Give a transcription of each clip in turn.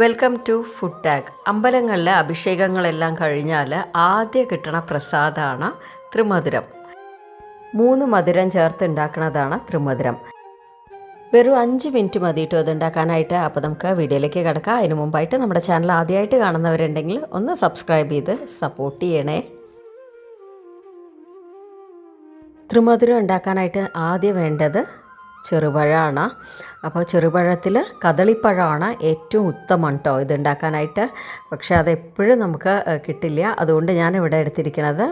Welcome to food tag അമ്പലങ്ങളിലെ അഭിഷേകങ്ങളെല്ലാം കഴിഞ്ഞാൽ ആദ്യം കിട്ടണ പ്രസാദമാണ് ത്രിമധുരം. മൂന്ന് മധുരം ചേർത്ത് ഉണ്ടാക്കുന്നതാണ് ത്രിമധുരം. വെറും അഞ്ച് മിനിറ്റ് മതി കേട്ടോ അത് ഉണ്ടാക്കാനായിട്ട്. അപ്പോൾ നമുക്ക് വീഡിയോയിലേക്ക് കിടക്കാം. അതിന് മുമ്പായിട്ട് നമ്മുടെ ചാനൽ ആദ്യമായിട്ട് കാണുന്നവരുണ്ടെങ്കിൽ ഒന്ന് സബ്സ്ക്രൈബ് ചെയ്ത് സപ്പോർട്ട് ചെയ്യണേ. ത്രിമധുരം ഉണ്ടാക്കാനായിട്ട് ആദ്യം വേണ്ടത് ചെറുപഴമാണ്. അപ്പോൾ ചെറുപഴത്തിൽ കദളിപ്പഴമാണ് ഏറ്റവും ഉത്തമം കേട്ടോ ഇത് ഉണ്ടാക്കാനായിട്ട് പക്ഷേ അതെപ്പോഴും നമുക്ക് കിട്ടില്ല. അതുകൊണ്ട് ഞാൻ ഇവിടെ എടുത്തിരിക്കുന്നത്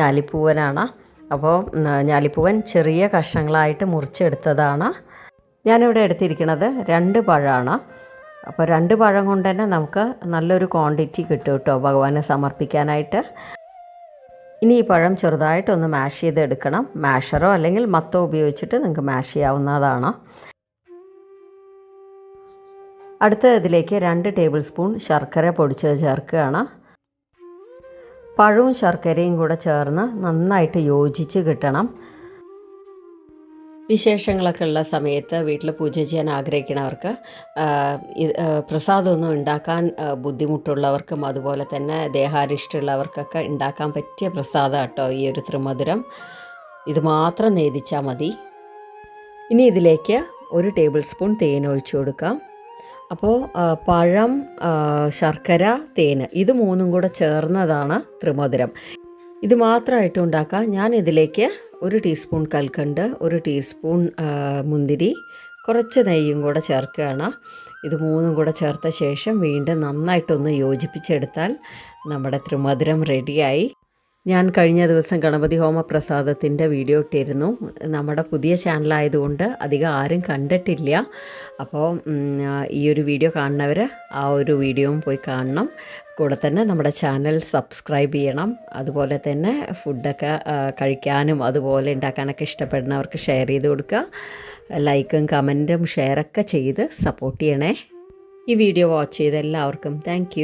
ഞാലിപ്പൂവനാണ്. അപ്പോൾ ഞാലിപ്പൂവൻ ചെറിയ കഷ്ണങ്ങളായിട്ട് മുറിച്ചെടുത്തതാണ്. ഞാനിവിടെ എടുത്തിരിക്കുന്നത് രണ്ട് പഴമാണ്. അപ്പോൾ രണ്ട് പഴം കൊണ്ട് തന്നെ നമുക്ക് നല്ലൊരു ക്വാണ്ടിറ്റി കിട്ടും കേട്ടോ ഭഗവാനെ സമർപ്പിക്കാനായിട്ട്. ഇനി ഈ പഴം ചെറുതായിട്ടൊന്ന് മാഷ് ചെയ്തെടുക്കണം. മാഷറോ അല്ലെങ്കിൽ മത്തോ ഉപയോഗിച്ചിട്ട് നിങ്ങൾക്ക് മാഷ് ചെയ്യാവുന്നതാണ്. അടുത്ത ഇതിലേക്ക് രണ്ട് ടേബിൾ സ്പൂൺ ശർക്കര പൊടിച്ചത് ചേർക്കുകയാണ്. പഴവും ശർക്കരയും കൂടെ ചേർന്ന് നന്നായിട്ട് യോജിച്ച് കിട്ടണം. വിശേഷങ്ങളൊക്കെ ഉള്ള സമയത്ത് വീട്ടിൽ പൂജ ചെയ്യാൻ ആഗ്രഹിക്കുന്നവർക്ക് പ്രസാദമൊന്നും ഉണ്ടാക്കാൻ ബുദ്ധിമുട്ടുള്ളവർക്കും അതുപോലെ തന്നെ ദേഹാരിഷ്ടമുള്ളവർക്കൊക്കെ ഉണ്ടാക്കാൻ പറ്റിയ പ്രസാദം കേട്ടോ ഈ ഒരു ത്രിമധുരം. ഇത് മാത്രം നേദിച്ചാൽ മതി. ഇനി ഇതിലേക്ക് ഒരു ടേബിൾ സ്പൂൺ തേൻ ഒഴിച്ചു കൊടുക്കാം. അപ്പോൾ പഴം ശർക്കര തേൻ ഇത് മൂന്നും കൂടെ ചേർന്നതാണ് ത്രിമധുരം. ഇത് മാത്രമായിട്ട് ഉണ്ടാക്കാം. ഞാൻ ഇതിലേക്ക് ഒരു ടീസ്പൂൺ കൽക്കണ്ട് ഒരു ടീസ്പൂൺ മുന്തിരി കുറച്ച് നെയ്യും കൂടെ ചേർക്കുകയാണ്. ഇത് മൂന്നും കൂടെ ചേർത്ത ശേഷം വീണ്ടും നന്നായിട്ടൊന്ന് യോജിപ്പിച്ചെടുത്താൽ നമ്മുടെ ത്രിമധുരം റെഡിയായി ഞാൻ കഴിഞ്ഞ ദിവസം ഗണപതി ഹോമ പ്രസാദത്തിന്റെ വീഡിയോ ഇട്ടിരുന്നു. നമ്മുടെ പുതിയ ചാനലായതുകൊണ്ട് അധികം ആരും കണ്ടിട്ടില്ല. അപ്പോൾ ഈ ഒരു വീഡിയോ കാണുന്നവർ ആ ഒരു വീഡിയോയും പോയി കാണണം. കൂടെ തന്നെ നമ്മുടെ ചാനൽ സബ്സ്ക്രൈബ് ചെയ്യണം. അതുപോലെ തന്നെ ഫുഡൊക്കെ കഴിക്കാനും അതുപോലെ ഉണ്ടാക്കാനൊക്കെ ഇഷ്ടപ്പെടുന്നവർക്ക് ഷെയർ ചെയ്ത് കൊടുക്കുക. ലൈക്കും കമന്റും ഷെയറൊക്കെ ചെയ്ത് സപ്പോർട്ട് ചെയ്യണേ. ഈ വീഡിയോ വാച്ച് ചെയ്ത എല്ലാവർക്കും താങ്ക്